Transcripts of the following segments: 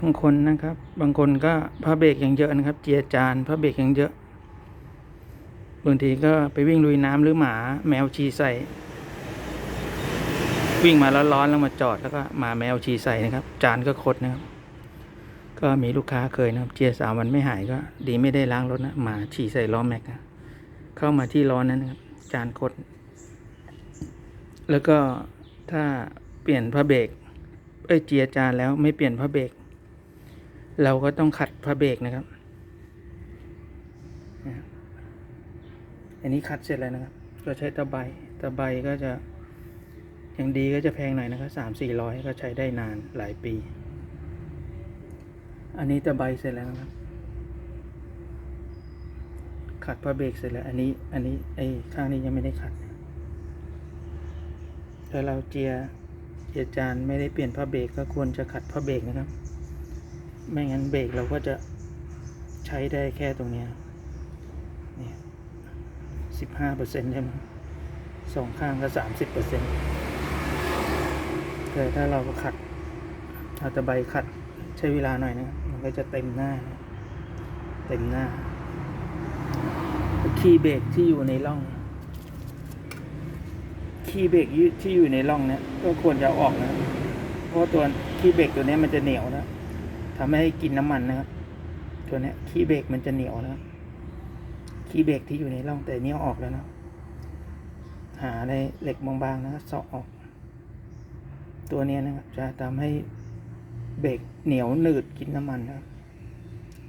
บางคนนะครับ บางคนก็พระเบรกอยังเยอะนะครับ เจียจานพระเบรกอยังเยอะบางทีก็ไปวิ่งลุยน้ำหรือหมาแมวชีใส่ วิ่งมาแล้วร้อนแล้วมาจอดแล้วก็มาแมวชีใส่นะครับ จานก็คดนะครับ ก็มีลูกค้าเคยนะครับ เจียสามวันไม่หายก็ดีไม่ได้ล้างรถนะหมาฉี่ใส่ล้อแม็กนะเข้ามาที่ล้อนั้นนะครับ จานคด แล้วก็ถ้าเปลี่ยนพระเบรกเอ้ยเจียจานแล้วไม่เปลี่ยนพระเบรก เราก็ต้องขัดพระเบรกนะครับ อันนี้คัดเสร็จแล้วนะครับ ก็ใช้ตะไบตะไบก็จะอย่างดีก็จะแพงหน่อยนะครับสามสี่ร้อยก็ใช้ได้นานหลายปี อันนี้ตะไบเสร็จแล้วนะครับ ขัดพระเบรกเสร็จแล้ว อันนี้ อันนี้ไอ้ข้างนี้ยังไม่ได้ขัดถ้าเราเจียเจียจานไม่ได้เปลี่ยนพระเบรกก็ควรจะขัดพระเบรกนะครับ ไม่งั้นเบรกเราก็จะใช้ได้แค่ตรงนี้นี่สิบห้าเปอร์เซ็นต์ใช่ไหมสองข้างก็สามสิบเปอร์เซ็นต์แต่ถ้าเราก็ขัดเอาตะไบขัดใช้เวลาหน่อยนะมันก็จะเต็มหน้านะเต็มหน้า คีย์เบรกที่อยู่ในร่อง คีย์เบรกที่อยู่ในร่องเนี่ยก็ควรจะออกนะ เพราะตัวคีย์เบรกตัวนี้มันจะเหนียวนะ ทำให้กินน้ำมันนะครับตัวนี้ยคีย์เบรกมันจะเหนียวนะครับคีย์เบรกที่อยู่ในร่องแต่เนี้ยออกแล้วนะหาในเหล็กบางๆนะครับเสาะออก ตัวเนี้ยนะครับ จะทำให้เบรกเหนียวหนืดกินน้ำมันนะ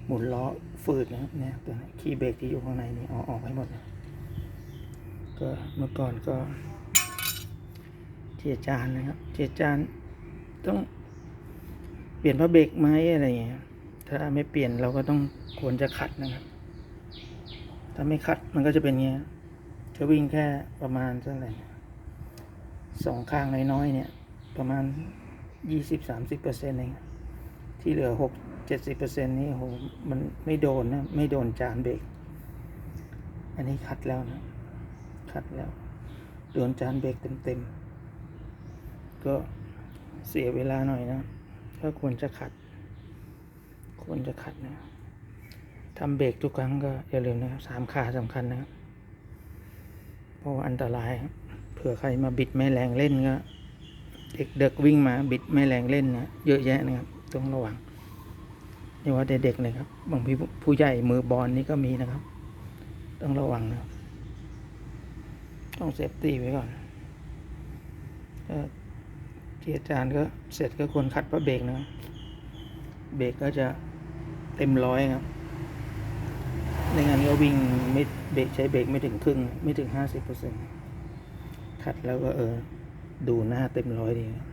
หมุนล้อฝืดนะครับเนี่ยตัวนี้คีย์เบรกที่อยู่ข้างในนี่เอาออกให้หมดนะก็เมื่อก่อนก็เจียจานนะครับ เจียจานต้อง เปลี่ยนพระเบรกไหมอะไรเงี้ย ถ้าไม่เปลี่ยนเราก็ต้องควรจะขัดนะครับ ถ้าไม่ขัดมันก็จะเป็นเงี้ย จะวิ่งแค่ประมาณเท่าไหร่สองข้างน้อยๆเนี่ย ประมาณยี่สิบสามสิบเปอร์เซ็นต์เองที่เหลือหกเจ็ดสิบเปอร์เซ็นต์นี่โหมันไม่โดนนะไม่โดนจานเบรกอันนี้ขัดแล้วนะขัดแล้ว โดนจานเบรกเต็มๆ ก็เสียเวลาหน่อยนะ ก็ควรจะขัด ควรจะขัดนะทำเบรกทุกครั้งก็อย่าลืมนะครับสามขาสำคัญนะครับเพราะว่าอันตรายเผื่อใครมาบิดแม่แรงเล่นก็เด็กเด็กวิ่งมาบิดแม่แรงเล่นนะเยอะแยะนะครับต้องระวังนี่ว่าเด็กๆเลยครับบางพี่ผู้ใหญ่มือบอลนี่ก็มีนะครับ ต้องระวังนะต้องเซฟตี้ไว้ก่อนก็ ที่อาจารย์ก็เสร็จก็ควรคัดพระเบรกนะเบรกก็จะเต็มร้อยครับในงานก็วิ่งไม่เบรกใช้เบรกไม่ถึงครึ่งไม่ถึงห้าสิบเปอร์เซ็นต์ขัดแล้วก็เออ ดูหน้าเต็มร้อยดีครับ